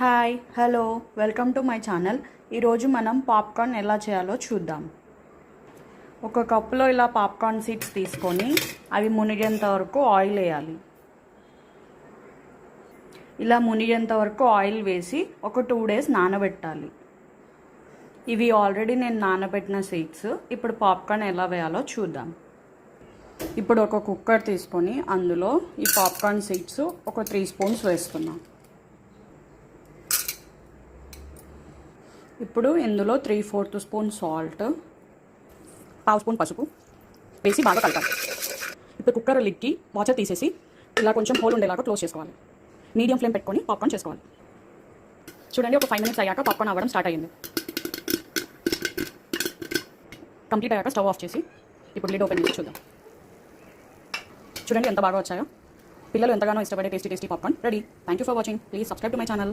Hi hello welcome to my channel. ఈరోజు మనం popcorn ఎలా చేయాలో చూద్దాం. ఒక కప్పులో ఇలా పాప్కార్న్ సీడ్స్ తీసుకొని అవి మునిగేంత వరకు ఆయిల్ వేయాలి. ఇలా మునిగేంత వరకు ఆయిల్ వేసి ఒక టూ డేస్ నానబెట్టాలి. ఇవి ఆల్రెడీ నేను నానబెట్టిన సీడ్స్. ఇప్పుడు పాప్కార్న్ ఎలా వేయాలో చూద్దాం. ఇప్పుడు ఒక కుక్కర్ తీసుకొని అందులో ఈ పాప్కార్న్ సీడ్స్ ఒక త్రీ స్పూన్స్ వేసుకున్నాను ఇప్పుడు ఇందులో త్రీ ఫోర్త్ స్పూన్ సాల్ట్ పావు స్పూన్ పసుపు వేసి బాగా కలపాలి. ఇప్పుడు కుక్కర్ లిక్కి వాచర్ తీసేసి ఇలా కొంచెం హోల్ ఉండేలాగా క్లోజ్ చేసుకోవాలి. మీడియం ఫ్లేమ్ పెట్టుకొని పాప్కార్న్ చేసుకోవాలి. చూడండి ఒక ఫైవ్ మినిట్స్ అయ్యాక పాప్కార్న్ అవ్వడం స్టార్ట్ అయ్యింది. కంప్లీట్ అయ్యాక స్టవ్ ఆఫ్ చేసి ఇప్పుడు లిడ్ ఓపెన్ చేసి చూద్దాం. చూడండి ఎంత బాగా వచ్చాయో. పిల్లలు ఎంతగానో ఇష్టపడే tasty tasty popcorn ready thank you for watching please subscribe to my channel